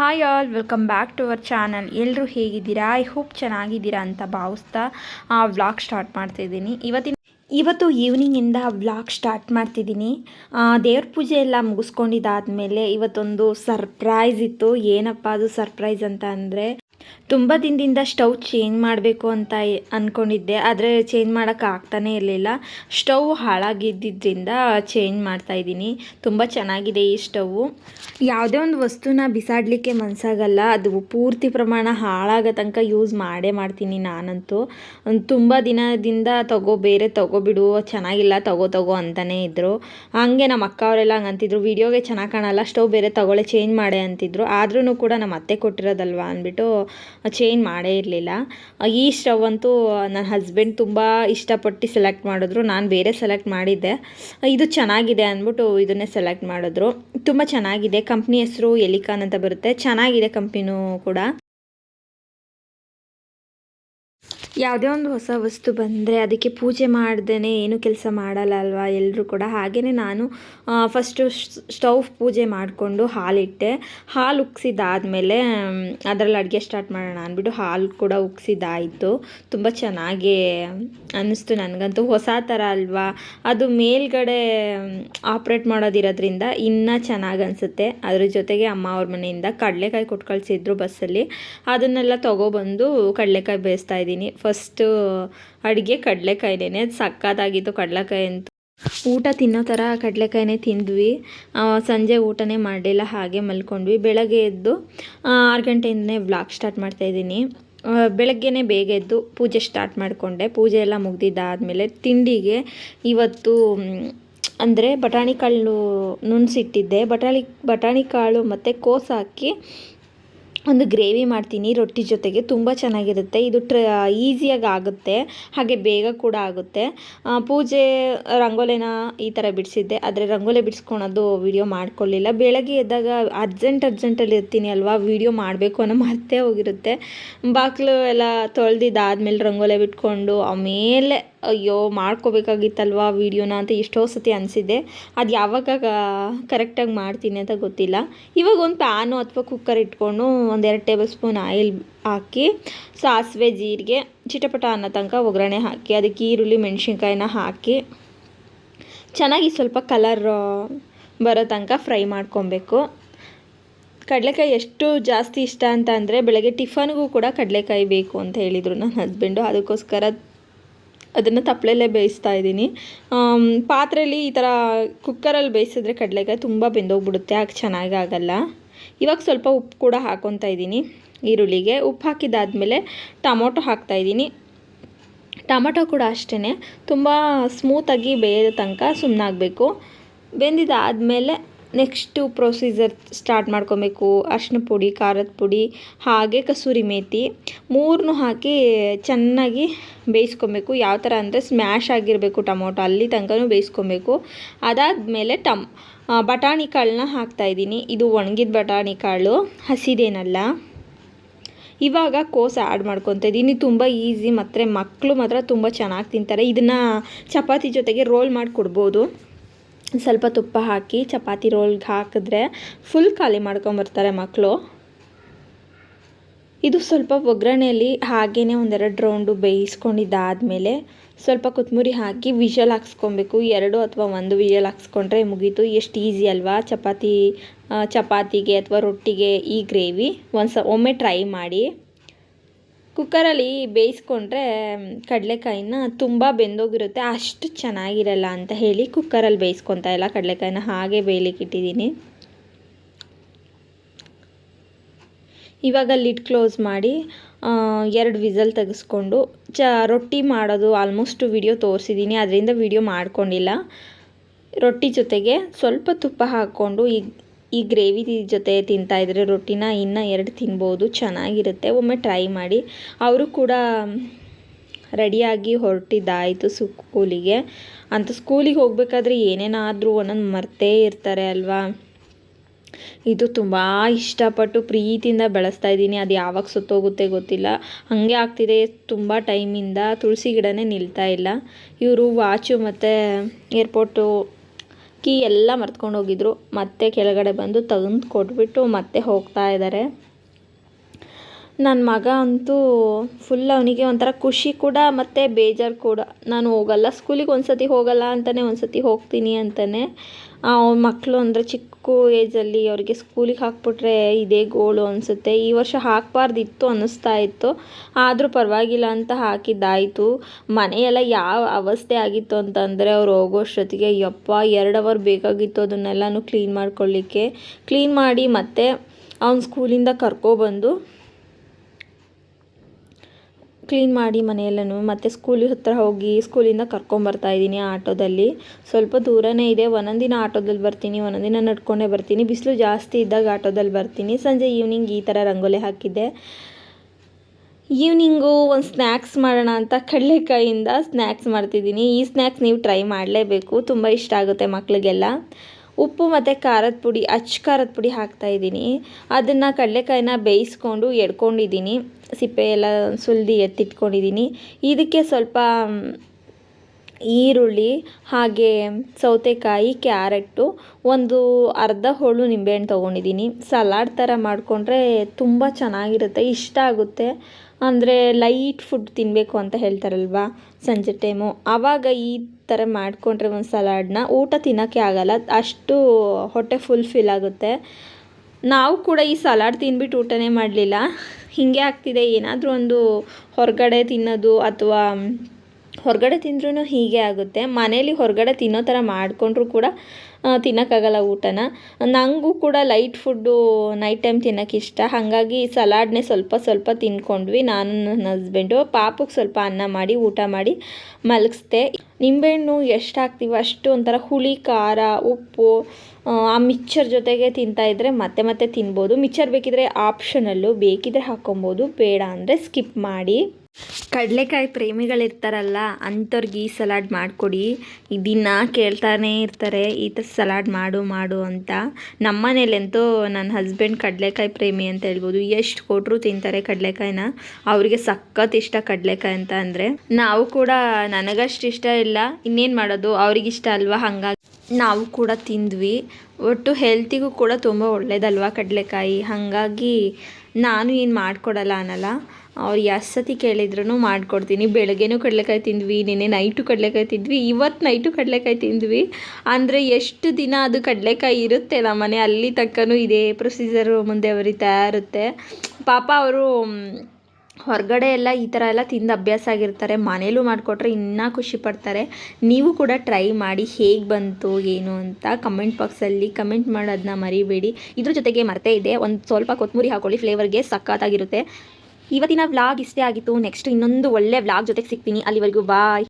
Hi all welcome back to our channel ಎಲ್ಲರೂ ಹೇಗಿದ್ದೀರಾ? I hope ಚೆನ್ನಾಗಿದ್ದೀರಾ ಅಂತ ಭಾವಿಸ್ತಾ ವ್ಲಾಗ್ ಸ್ಟಾರ್ಟ್ ಮಾಡ್ತಿದ್ದೀನಿ ಇವತ್ತಿನ ಇವತ್ತು ಈವ್ನಿಂಗಿಂದ ವ್ಲಾಗ್ ಸ್ಟಾರ್ಟ್ ಮಾಡ್ತಿದ್ದೀನಿ ದೇವ್ರ ಪೂಜೆ ಎಲ್ಲ ಮುಗಿಸ್ಕೊಂಡಿದ್ದಾದಮೇಲೆ ಇವತ್ತೊಂದು ಸರ್ಪ್ರೈಸ್ ಇತ್ತು. ಏನಪ್ಪ ಅದು ಸರ್ಪ್ರೈಸ್ ಅಂತ ಅಂದರೆ ತುಂಬ ದಿನದಿಂದ ಸ್ಟವ್ ಚೇಂಜ್ ಮಾಡಬೇಕು ಅಂತ ಅಂದ್ಕೊಂಡಿದ್ದೆ ಆದರೆ ಚೇಂಜ್ ಮಾಡೋಕ್ಕೆ ಆಗ್ತಾನೇ ಇರಲಿಲ್ಲ. ಸ್ಟೌವ್ ಹಾಳಾಗಿದ್ದರಿಂದ ಚೇಂಜ್ ಮಾಡ್ತಾ ಇದ್ದೀನಿ. ತುಂಬ ಚೆನ್ನಾಗಿದೆ ಈ ಸ್ಟವ್ವು ಯಾವುದೇ ಒಂದು ವಸ್ತುನ ಬಿಸಾಡಲಿಕ್ಕೆ ಮನಸ್ಸಾಗಲ್ಲ ಅದು ಪೂರ್ತಿ ಪ್ರಮಾಣ ಹಾಳಾಗೋ ತನಕ ಯೂಸ್ ಮಾಡೇ ಮಾಡ್ತೀನಿ ನಾನಂತೂ. ತುಂಬ ದಿನದಿಂದ ತಗೋ, ಬೇರೆ ತಗೋಬಿಡು, ಚೆನ್ನಾಗಿಲ್ಲ, ತಗೋ ತಗೋ ಅಂತಲೇ ಇದ್ದರು ಹಾಗೆ ನಮ್ಮ ಅಕ್ಕ ಅವರೆಲ್ಲ ಹಂಗಂತಿದ್ರು, ವಿಡಿಯೋಗೆ ಚೆನ್ನಾಗಿ ಕಾಣಲ್ಲ, ಸ್ಟೌವ್ ಬೇರೆ ತಗೊಳ್ಳೆ, ಚೇಂಜ್ ಮಾಡೇ ಅಂತಿದ್ರು. ಆದ್ರೂ ಕೂಡ ನಮ್ಮ ಅತ್ತೆ ಕೊಟ್ಟಿರೋದಲ್ವಾ ಅಂದ್ಬಿಟ್ಟು ಚೇಂಜ್ ಮಾಡೇ ಇರಲಿಲ್ಲ. ಈ ಸ್ಟವ್ ಅಂತೂ ನನ್ನ ಹಸ್ಬೆಂಡ್ ತುಂಬ ಇಷ್ಟಪಟ್ಟು ಸೆಲೆಕ್ಟ್ ಮಾಡಿದ್ರು. ನಾನು ಬೇರೆ ಸೆಲೆಕ್ಟ್ ಮಾಡಿದ್ದೆ. ಇದು ಚೆನ್ನಾಗಿದೆ ಅಂದ್ಬಿಟ್ಟು ಇದನ್ನೇ ಸೆಲೆಕ್ಟ್ ಮಾಡಿದ್ರು. ತುಂಬ ಚೆನ್ನಾಗಿದೆ. ಕಂಪ್ನಿ ಹೆಸರು ಎಲಿಕಾನ್ ಅಂತ ಬರುತ್ತೆ. ಚೆನ್ನಾಗಿದೆ ಕಂಪ್ನಿನೂ ಕೂಡ. ಯಾವುದೇ ಒಂದು ಹೊಸ ವಸ್ತು ಬಂದರೆ ಅದಕ್ಕೆ ಪೂಜೆ ಮಾಡ್ದೇ ಏನು ಕೆಲಸ ಮಾಡಲ್ಲ ಅಲ್ವಾ ಎಲ್ಲರೂ ಕೂಡ. ಹಾಗೆಯೇ ನಾನು ಫಸ್ಟು ಸ್ಟವ್ ಪೂಜೆ ಮಾಡಿಕೊಂಡು ಹಾಲಿಟ್ಟೆ. ಹಾಲು ಉಕ್ಸಿದಾದಮೇಲೆ ಅದರಲ್ಲಿ ಅಡುಗೆ ಸ್ಟಾರ್ಟ್ ಮಾಡೋಣ ಅಂದ್ಬಿಟ್ಟು ಹಾಲು ಕೂಡ ಉಕ್ಸಿದಾಯಿತು. ತುಂಬ ಚೆನ್ನಾಗಿ ಅನ್ನಿಸ್ತು ನನಗಂತೂ. ಹೊಸ ಥರ ಅಲ್ವಾ? ಅದು ಮೇಲ್ಗಡೆ ಆಪ್ರೇಟ್ ಮಾಡೋದಿರೋದ್ರಿಂದ ಇನ್ನೂ ಚೆನ್ನಾಗಿ ಅನಿಸುತ್ತೆ. ಅದ್ರ ಜೊತೆಗೆ ಅಮ್ಮ ಅವ್ರ ಮನೆಯಿಂದ ಕಡಲೆಕಾಯಿ ಕೊಟ್ಟು ಕಳಿಸಿದ್ರು ಬಸ್ಸಲ್ಲಿ. ಅದನ್ನೆಲ್ಲ ತೊಗೊಬಂದು ಕಡಲೆಕಾಯಿ ಬೇಯಿಸ್ತಾ ಇದ್ದೀನಿ. ಫಸ್ಟು ಅಡುಗೆ ಕಡಲೆಕಾಯಿನೇ ಸಕ್ಕತ್ತಾಗಿತ್ತು ಕಡಲೆಕಾಯಿ ಅಂತೂ. ಊಟ ತಿನ್ನೋ ಥರ ಕಡಲೆಕಾಯಿನೇ ತಿಂದ್ವಿ. ಸಂಜೆ ಊಟನೇ ಮಾಡಲಿಲ್ಲ, ಹಾಗೆ ಮಲ್ಕೊಂಡ್ವಿ. ಬೆಳಗ್ಗೆ ಎದ್ದು ಆರು ಗಂಟೆಯಿಂದನೇ ವ್ಲಾಗ್ ಸ್ಟಾರ್ಟ್ ಮಾಡ್ತಾಯಿದ್ದೀನಿ ಬೆಳಗ್ಗೆನೇ ಬೇಗ ಎದ್ದು ಪೂಜೆ ಸ್ಟಾರ್ಟ್ ಮಾಡಿಕೊಂಡೆ. ಪೂಜೆ ಎಲ್ಲ ಮುಗ್ದಿದ್ದಾದಮೇಲೆ ತಿಂಡಿಗೆ ಇವತ್ತು ಅಂದರೆ ಬಟಾಣಿ ಕಾಳು ನುಣ್ಸಿಟ್ಟಿದ್ದೆ ಬಟಾಣಿ ಬಟಾಣಿ ಕಾಳು ಮತ್ತು ಕೋಸು ಹಾಕಿ ಒಂದು ಗ್ರೇವಿ ಮಾಡ್ತೀನಿ, ರೊಟ್ಟಿ ಜೊತೆಗೆ ತುಂಬ ಚೆನ್ನಾಗಿರುತ್ತೆ. ಇದು ಟ್ರ, ಈಸಿಯಾಗಿ ಆಗುತ್ತೆ, ಹಾಗೆ ಬೇಗ ಕೂಡ ಆಗುತ್ತೆ. ಪೂಜೆ ರಂಗೋಲಿನ ಈ ಥರ ಬಿಡಿಸಿದ್ದೆ. ಆದರೆ ರಂಗೋಲಿ ಬಿಡಿಸ್ಕೊಳೋದು ವಿಡಿಯೋ ಮಾಡ್ಕೊಳ್ಳಿಲ್ಲ ಬೆಳಗ್ಗೆ ಎದ್ದಾಗ ಅರ್ಜೆಂಟ್ ಅರ್ಜೆಂಟಲ್ಲಿ ಇರ್ತೀನಿ ಅಲ್ವಾ ವೀಡಿಯೋ ಮಾಡಬೇಕು ಅನ್ನೋ ಮರ್ತೇ ಹೋಗಿರುತ್ತೆ. ಬಾಗಿಲು ಎಲ್ಲ ತೊಳೆದಿದ್ದಾದ್ಮೇಲೆ ರಂಗೋಲೆ ಬಿಟ್ಕೊಂಡು ಆಮೇಲೆ ಅಯ್ಯೋ, ಮಾಡ್ಕೋಬೇಕಾಗಿತ್ತಲ್ವಾ ವೀಡಿಯೋನ ಅಂತ ಎಷ್ಟೋ ಸತಿ ಅನಿಸಿದ್ದೆ. ಅದು ಯಾವಾಗ ಕರೆಕ್ಟಾಗಿ ಮಾಡ್ತೀನಿ ಅಂತ ಗೊತ್ತಿಲ್ಲ. ಇವಾಗ ಒಂದು ಪ್ಯಾನು ಅಥವಾ ಕುಕ್ಕರ್ ಇಟ್ಕೊಂಡು ಒಂದೆರಡು ಟೇಬಲ್ ಸ್ಪೂನ್ ಆಯಿಲ್ ಹಾಕಿ, ಸಾಸಿವೆ, ಜೀರಿಗೆ, ಚಿಟಪಟ ಅನ್ನೋ ತನಕ ಒಗ್ಗರಣೆ ಹಾಕಿ, ಅದಕ್ಕೆ ಈರುಳ್ಳಿ, ಮೆಣಸಿನ್ಕಾಯಿನ ಹಾಕಿ, ಚೆನ್ನಾಗಿ ಸ್ವಲ್ಪ ಕಲರ್ ಬರೋ ತನಕ ಫ್ರೈ ಮಾಡ್ಕೊಬೇಕು. ಕಡಲೆಕಾಯಿ ಎಷ್ಟು ಜಾಸ್ತಿ ಇಷ್ಟ ಅಂತ ಅಂದರೆ, ಬೆಳಗ್ಗೆ ಟಿಫನ್ಗೂ ಕೂಡ ಕಡಲೆಕಾಯಿ ಬೇಕು ಅಂತ ಹೇಳಿದರು ನನ್ನ ಹಸ್ಬೆಂಡು. ಅದಕ್ಕೋಸ್ಕರ ಅದನ್ನು ತಪ್ಪಲೆಲ್ಲೇ ಬೇಯಿಸ್ತಾ ಇದ್ದೀನಿ. ಪಾತ್ರೆಯಲ್ಲಿ ಈ ಥರ ಕುಕ್ಕರಲ್ಲಿ ಬೇಯಿಸಿದ್ರೆ ಕಡಲೆಕಾಯಿ ತುಂಬ ಬೆಂದೋಗ್ಬಿಡುತ್ತೆ ಆಗ ಚೆನ್ನಾಗಿ ಆಗಲ್ಲ. ಇವಾಗ ಸ್ವಲ್ಪ ಉಪ್ಪು ಕೂಡ ಹಾಕ್ಕೊತಾ ಇದ್ದೀನಿ ಈರುಳ್ಳಿಗೆ. ಉಪ್ಪು ಹಾಕಿದ್ದಾದಮೇಲೆ ಟೊಮೊಟೊ ಹಾಕ್ತಾಯಿದ್ದೀನಿ ಟೊಮೊಟೊ ಕೂಡ ಅಷ್ಟೇ ತುಂಬ ಸ್ಮೂತಾಗಿ ಬೇಯೋ ತನಕ ಸುಮ್ಮನಾಗಬೇಕು ಬೆಂದಿದ್ದಾದಮೇಲೆ ನೆಕ್ಸ್ಟು ಪ್ರೊಸೀಜರ್ ಸ್ಟಾರ್ಟ್ ಮಾಡ್ಕೊಬೇಕು. ಅರ್ಶಿನ ಪುಡಿ, ಖಾರದ ಪುಡಿ, ಹಾಗೆ ಕಸೂರಿ ಮೇಥಿ ಮೂರನ್ನೂ ಹಾಕಿ ಚೆನ್ನಾಗಿ ಬೇಯಿಸ್ಕೊಬೇಕು. ಯಾವ ಥರ ಅಂದರೆ ಸ್ಮ್ಯಾಶ್ ಆಗಿರಬೇಕು ಟೊಮೊಟೊ. ಅಲ್ಲಿ ತನಕನೂ ಬೇಯಿಸ್ಕೊಬೇಕು. ಅದಾದಮೇಲೆ ಟಮ್ ಬಟಾಣಿ ಕಾಳನ್ನ ಹಾಕ್ತಾಯಿದ್ದೀನಿ ಇದು ಒಣಗಿದ ಬಟಾಣಿ ಕಾಳು, ಹಸಿದೇನಲ್ಲ. ಇವಾಗ ಕೋಸ ಆ್ಯಡ್ ಮಾಡ್ಕೊತಾ ಇದ್ದೀನಿ. ತುಂಬ ಈಸಿ ಮತ್ತು ಮಕ್ಕಳು ಮಾತ್ರ ತುಂಬ ಚೆನ್ನಾಗಿ ತಿಂತಾರೆ. ಇದನ್ನು ಚಪಾತಿ ಜೊತೆಗೆ ರೋಲ್ ಮಾಡಿ ಕೊಡ್ಬೋದು ಸ್ವಲ್ಪ ತುಪ್ಪ ಹಾಕಿ ಚಪಾತಿ ರೋಲ್ಗೆ ಹಾಕಿದ್ರೆ ಫುಲ್ ಖಾಲಿ ಮಾಡ್ಕೊಂಬರ್ತಾರೆ ಮಕ್ಕಳು ಇದು ಸ್ವಲ್ಪ ಒಗ್ಗರಣೆಯಲ್ಲಿ ಹಾಗೆಯೇ ಒಂದೆರಡು ರೌಂಡು ಬೇಯಿಸ್ಕೊಂಡಿದ್ದಾದಮೇಲೆ ಸ್ವಲ್ಪ ಕೊತ್ತಂಬರಿ ಹಾಕಿ ವಿಷಲ್ ಹಾಕ್ಸ್ಕೊಬೇಕು. ಎರಡು ಅಥವಾ ಒಂದು ವಿಷಲ್ ಹಾಕ್ಸ್ಕೊಂಡ್ರೆ ಮುಗೀತು. ಎಷ್ಟು ಈಸಿ ಅಲ್ವಾ? ಚಪಾತಿ ಚಪಾತಿಗೆ ಅಥವಾ ರೊಟ್ಟಿಗೆ ಈ ಗ್ರೇವಿ ಒಂದು ಸ ಒಮ್ಮೆ ಟ್ರೈ ಮಾಡಿ. ಕುಕ್ಕರಲ್ಲಿ ಬೇಯಿಸ್ಕೊಂಡ್ರೆ ಕಡಲೆಕಾಯಿನ ತುಂಬ ಬೆಂದೋಗಿರುತ್ತೆ. ಅಷ್ಟು ಚೆನ್ನಾಗಿರಲ್ಲ ಅಂತ ಹೇಳಿ ಕುಕ್ಕರಲ್ಲಿ ಬೇಯಿಸ್ಕೊತಾ ಇಲ್ಲ. ಕಡಲೆಕಾಯಿನ ಹಾಗೆ ಬೇಯಲಿಕ್ಕೆ ಇಟ್ಟಿದ್ದೀನಿ. ಇವಾಗ ಲಿಡ್ ಕ್ಲೋಸ್ ಮಾಡಿ ಎರಡು ವಿಸಲ್ ತೆಗೆಸ್ಕೊಂಡು, ಚ, ರೊಟ್ಟಿ ಮಾಡೋದು ಆಲ್ಮೋಸ್ಟ್ ವಿಡಿಯೋ ತೋರಿಸಿದ್ದೀನಿ. ಅದರಿಂದ ವಿಡಿಯೋ ಮಾಡ್ಕೊಂಡಿಲ್ಲ. ರೊಟ್ಟಿ ಜೊತೆಗೆ ಸ್ವಲ್ಪ ತುಪ್ಪ ಹಾಕ್ಕೊಂಡು, ಈ ಈ ಗ್ರೇವಿ ಜೊತೆ ತಿಂತಾಯಿದ್ರೆ ರೊಟ್ಟಿನ ಇನ್ನೂ ಎರಡು ತಿನ್ಬೋದು, ಚೆನ್ನಾಗಿರುತ್ತೆ. ಒಮ್ಮೆ ಟ್ರೈ ಮಾಡಿ. ಅವರು ಕೂಡ ರೆಡಿಯಾಗಿ ಹೊರಟಿದ್ದಾಯಿತು ಸ್ಕೂಲಿಗೆ. ಅಂತ ಸ್ಕೂಲಿಗೆ ಹೋಗಬೇಕಾದ್ರೆ ಏನೇನಾದರೂ ಒಂದೊಂದು ಮರ್ತೇ ಇರ್ತಾರೆ ಅಲ್ವಾ? ಇದು ತುಂಬ ಇಷ್ಟಪಟ್ಟು ಪ್ರೀತಿಯಿಂದ ಬೆಳೆಸ್ತಾ ಇದ್ದೀನಿ. ಅದು ಯಾವಾಗ ಸುತ್ತೋಗುತ್ತೆ ಗೊತ್ತಿಲ್ಲ. ಹಾಗೆ ಆಗ್ತಿದೆ. ತುಂಬ ಟೈಮಿಂದ ತುಳಸಿ ಗಿಡನೇ ನಿಲ್ತಾ ಇಲ್ಲ. ಇವರು ವಾಚು ಮತ್ತು ಏರ್ಪೋರ್ಟು ಕೀ ಎಲ್ಲ ಮರ್ತ್ಕೊಂಡು ಹೋಗಿದ್ರು. ಮತ್ತೆ ಕೆಳಗಡೆ ಬಂದು ತೆಗೆದು ಕೊಟ್ಬಿಟ್ಟು ಮತ್ತೆ ಹೋಗ್ತಾ ಇದ್ದಾರೆ ನನ್ನ ಮಗ ಅಂತೂ ಫುಲ್ ಅವನಿಗೆ ಒಂಥರ ಖುಷಿ ಕೂಡ ಮತ್ತು ಬೇಜಾರು ಕೂಡ. ನಾನು ಹೋಗಲ್ಲ. ಸ್ಕೂಲಿಗೆ ಒಂದು ಸತಿ ಹೋಗಲ್ಲ ಅಂತಲೇ ಒಂದು ಸತಿ ಹೋಗ್ತೀನಿ ಅಂತಲೇ ಮಕ್ಕಳು ಅಂದರೆ ಚಿಕ್ಕ ಏಜಲ್ಲಿ ಅವರಿಗೆ ಸ್ಕೂಲಿಗೆ ಹಾಕ್ಬಿಟ್ರೆ ಇದೇ ಗೋಳು ಅನಿಸುತ್ತೆ. ಈ ವರ್ಷ ಹಾಕಬಾರ್ದಿತ್ತು ಅನ್ನಿಸ್ತಾ ಇತ್ತು. ಆದರೂ ಪರವಾಗಿಲ್ಲ ಅಂತ ಹಾಕಿದ್ದಾಯಿತು. ಮನೆಯೆಲ್ಲ ಯಾವ ಅವಸ್ಥೆ ಆಗಿತ್ತು ಅಂತಂದರೆ ಅವ್ರು ಹೋಗೋಷ್ಟೊತ್ತಿಗೆ, ಯಪ್ಪ, ಎರಡು ಅವರ್ ಬೇಕಾಗಿತ್ತು ಅದನ್ನೆಲ್ಲನೂ ಕ್ಲೀನ್ ಮಾಡ್ಕೊಳ್ಳಿಕ್ಕೆ. ಕ್ಲೀನ್ ಮಾಡಿ ಮತ್ತೆ ಅವ್ನ ಸ್ಕೂಲಿಂದ ಕರ್ಕೊಬಂದು ಕ್ಲೀನ್ ಮಾಡಿ ಮನೆಯೆಲ್ಲನೂ ಮತ್ತು ಸ್ಕೂಲ್ ಹತ್ರ ಹೋಗಿ ಸ್ಕೂಲಿಂದ ಕರ್ಕೊಂಬರ್ತಾ ಇದ್ದೀನಿ ಆಟೋದಲ್ಲಿ. ಸ್ವಲ್ಪ ದೂರನೇ ಇದೆ. ಒಂದೊಂದು ದಿನ ಆಟೋದಲ್ಲಿ ಬರ್ತೀನಿ ಒಂದೊಂದು ದಿನ ನಡ್ಕೊಂಡೇ ಬರ್ತೀನಿ. ಬಿಸಿಲು ಜಾಸ್ತಿ ಇದ್ದಾಗ ಆಟೋದಲ್ಲಿ ಬರ್ತೀನಿ. ಸಂಜೆ ಈವ್ನಿಂಗ್ ಈ ಥರ ರಂಗೋಲಿ ಹಾಕಿದ್ದೆ. ಈವ್ನಿಂಗು ಒಂದು ಸ್ನ್ಯಾಕ್ಸ್ ಮಾಡೋಣ ಅಂತ ಕಡಲೆಕಾಯಿಂದ ಸ್ನ್ಯಾಕ್ಸ್ ಮಾಡ್ತಿದ್ದೀನಿ. ಈ ಸ್ನ್ಯಾಕ್ಸ್ ನೀವು ಟ್ರೈ ಮಾಡಲೇಬೇಕು. ತುಂಬ ಇಷ್ಟ ಆಗುತ್ತೆ ಮಕ್ಕಳಿಗೆಲ್ಲ ಉಪ್ಪು ಮತ್ತು ಖಾರದ ಪುಡಿ, ಅಚ್ಚ ಖಾರದ ಪುಡಿ ಹಾಕ್ತಾಯಿದ್ದೀನಿ ಅದನ್ನು ಕಡಲೆಕಾಯಿನ ಬೇಯಿಸ್ಕೊಂಡು ಎಡ್ಕೊಂಡಿದ್ದೀನಿ. ಸಿಪ್ಪೆ ಎಲ್ಲ ಸುಲಿದು ಎತ್ತಿಟ್ಕೊಂಡಿದ್ದೀನಿ. ಇದಕ್ಕೆ ಸ್ವಲ್ಪ ಈರುಳ್ಳಿ, ಹಾಗೆ ಸೌತೆಕಾಯಿ ಕ್ಯಾರೆಟು ಒಂದು ಅರ್ಧ ಹೋಳು ನಿಂಬೆಹಣ್ಣು ತೊಗೊಂಡಿದ್ದೀನಿ. ಸಲಾಡ್ ಥರ ಮಾಡಿಕೊಂಡ್ರೆ ತುಂಬ ಚೆನ್ನಾಗಿರುತ್ತೆ, ಇಷ್ಟ ಆಗುತ್ತೆ. ಅಂದರೆ ಲೈಟ್ ಫುಡ್ ತಿನ್ನಬೇಕು ಅಂತ ಹೇಳ್ತಾರಲ್ವ ಸಂಜೆ ಟೈಮು. ಆವಾಗ ಈ ಥರ ಮಾಡಿಕೊಂಡ್ರೆ ಒಂದು ಸಲಾಡ್ನ ಊಟ ತಿನ್ನೋಕ್ಕೆ ಆಗಲ್ಲ. ಅಷ್ಟು ಹೊಟ್ಟೆ ಫುಲ್ ಫಿಲ್ ಆಗುತ್ತೆ. ನಾವು ಕೂಡ ಈ ಸಲಾಡ್ ತಿನ್ಬಿಟ್ಟು ಊಟನೇ ಮಾಡಲಿಲ್ಲ. ಹೀಗೆ ಆಗ್ತಿದೆ. ಏನಾದರೂ ಒಂದು ಹೊರಗಡೆ ತಿನ್ನೋದು ಅಥವಾ ಹೊರಗಡೆ ತಿಂದ್ರೂ ಹೀಗೆ ಆಗುತ್ತೆ. ಮನೇಲಿ ಹೊರಗಡೆ ತಿನ್ನೋ ಥರ ಮಾಡಿಕೊಂಡ್ರು ಕೂಡ ತಿನ್ನೋಕ್ಕಾಗಲ್ಲ ಊಟನ. ನನಗೂ ಕೂಡ ಲೈಟ್ ಫುಡ್ಡು ನೈಟ್ ಟೈಮ್ ತಿನ್ನೋಕ್ಕೆ ಇಷ್ಟ. ಹಾಗಾಗಿ ಸಲಾಡ್ನೇ ಸ್ವಲ್ಪ ಸ್ವಲ್ಪ ತಿನ್ಕೊಂಡ್ವಿ ನಾನು ನನ್ನ ಹಸ್ಬೆಂಡು. ಪಾಪಕ್ಕೆ ಸ್ವಲ್ಪ ಅನ್ನ ಮಾಡಿ, ಊಟ ಮಾಡಿ ಮಲಗಿಸ್ದೆ. ನಿಂಬೆಹಣ್ಣು ಎಷ್ಟು ಹಾಕ್ತೀವಿ ಅಷ್ಟು ಒಂಥರ ಹುಳಿ, ಖಾರ, ಉಪ್ಪು, ಆ ಮಿಕ್ಚರ್ ಜೊತೆಗೆ ತಿಂತಾಯಿದ್ರೆ ಮತ್ತೆ ಮತ್ತೆ ತಿನ್ಬೋದು. ಮಿಕ್ಚರ್ ಬೇಕಿದ್ರೆ ಆಪ್ಷನಲ್ಲು, ಬೇಕಿದ್ರೆ ಹಾಕ್ಕೊಬೋದು. ಬೇಡ ಅಂದರೆ ಸ್ಕಿಪ್ ಮಾಡಿ. ಕಡಲೆಕಾಯಿ ಪ್ರೇಮಿಗಳಿರ್ತಾರಲ್ಲ, ಅಂಥವ್ರಿಗೆ ಈ ಸಲಾಡ್ ಮಾಡಿಕೊಡಿ. ದಿನ ಕೇಳ್ತಾನೇ ಇರ್ತಾರೆ, ಈ ಥರ ಸಲಾಡ್ ಮಾಡು ಮಾಡು ಅಂತ. ನಮ್ಮ ಮನೇಲಂತೂ ನನ್ನ ಹಸ್ಬೆಂಡ್ ಕಡಲೆಕಾಯಿ ಪ್ರೇಮಿ ಅಂತ ಹೇಳ್ಬೋದು. ಎಷ್ಟು ಕೊಟ್ಟರು ತಿಂತಾರೆ ಕಡಲೆಕಾಯಿನ. ಅವರಿಗೆ ಸಖತ್ ಇಷ್ಟ ಕಡಲೆಕಾಯಿ ಅಂತ ಅಂದರೆ. ನಾವು ಕೂಡ ನನಗಷ್ಟು ಇಷ್ಟ ಇಲ್ಲ. ಇನ್ನೇನು ಮಾಡೋದು? ಅವ್ರಿಗಿಷ್ಟ ಅಲ್ವಾ? ಹಾಗಾಗಿ ನಾವು ಕೂಡ ತಿಂದ್ವಿ. ಒಟ್ಟು ಹೆಲ್ತಿಗೂ ಕೂಡ ತುಂಬ ಒಳ್ಳೆಯದಲ್ವಾ ಕಡಲೆಕಾಯಿ? ಹಾಗಾಗಿ ನಾನು ಏನು ಮಾಡಿಕೊಡಲ್ಲ ಅನ್ನಲ್ಲ. ಅವ್ರು ಎಷ್ಟು ಕೇಳಿದ್ರು ಮಾಡಿಕೊಡ್ತೀನಿ. ಬೆಳಗ್ಗೆನೂ ಕಡಲೆಕಾಯಿ ತಿಂದ್ವಿ, ನಿನ್ನೆ ನೈಟು ಕಡಲೆಕಾಯಿ ತಿಂದ್ವಿ, ಇವತ್ತು ನೈಟು ಕಡಲೆಕಾಯಿ ತಿಂದ್ವಿ. ಅಂದರೆ ಎಷ್ಟು ದಿನ ಅದು ಕಡಲೆಕಾಯಿ ಇರುತ್ತೆ ನಮ್ಮ ಮನೆ ಅಲ್ಲಿ ತಕ್ಕನೂ ಇದೇ ಪ್ರೊಸೀಜರು ಮುಂದೆ ಬರಿತಾ ತಯಾರುತ್ತೆ ಪಾಪ ಅವರು ಹೊರಗಡೆ ಎಲ್ಲ ಈ ಥರ ಎಲ್ಲ ತಿಂದು ಅಭ್ಯಾಸ ಆಗಿರ್ತಾರೆ, ಮನೇಲೂ ಮಾಡಿಕೊಟ್ರೆ ಇನ್ನೂ ಖುಷಿ ಪಡ್ತಾರೆ. ನೀವು ಕೂಡ ಟ್ರೈ ಮಾಡಿ ಹೇಗೆ ಬಂತು, ಏನು ಅಂತ ಕಮೆಂಟ್ ಬಾಕ್ಸಲ್ಲಿ ಕಮೆಂಟ್ ಮಾಡೋದನ್ನ ಮರಿಬೇಡಿ. ಇದ್ರ ಜೊತೆಗೆ ಮರ್ತೇ ಇದೆ, ಒಂದು ಸ್ವಲ್ಪ ಕೊತ್ತಂಬರಿ ಹಾಕೊಳ್ಳಿ, ಫ್ಲೇವರ್ಗೆ ಸಖತ್ತಾಗಿರುತ್ತೆ. ಇವತ್ತಿನ ವ್ಲಾಗ್ ಇಷ್ಟೇ ಆಗಿತ್ತು. ನೆಕ್ಸ್ಟ್ ಇನ್ನೊಂದು ಒಳ್ಳೆ ವ್ಲಾಗ್ ಜೊತೆಗೆ ಸಿಗ್ತೀನಿ. ಅಲ್ಲಿವರೆಗೂ ಬಾಯ್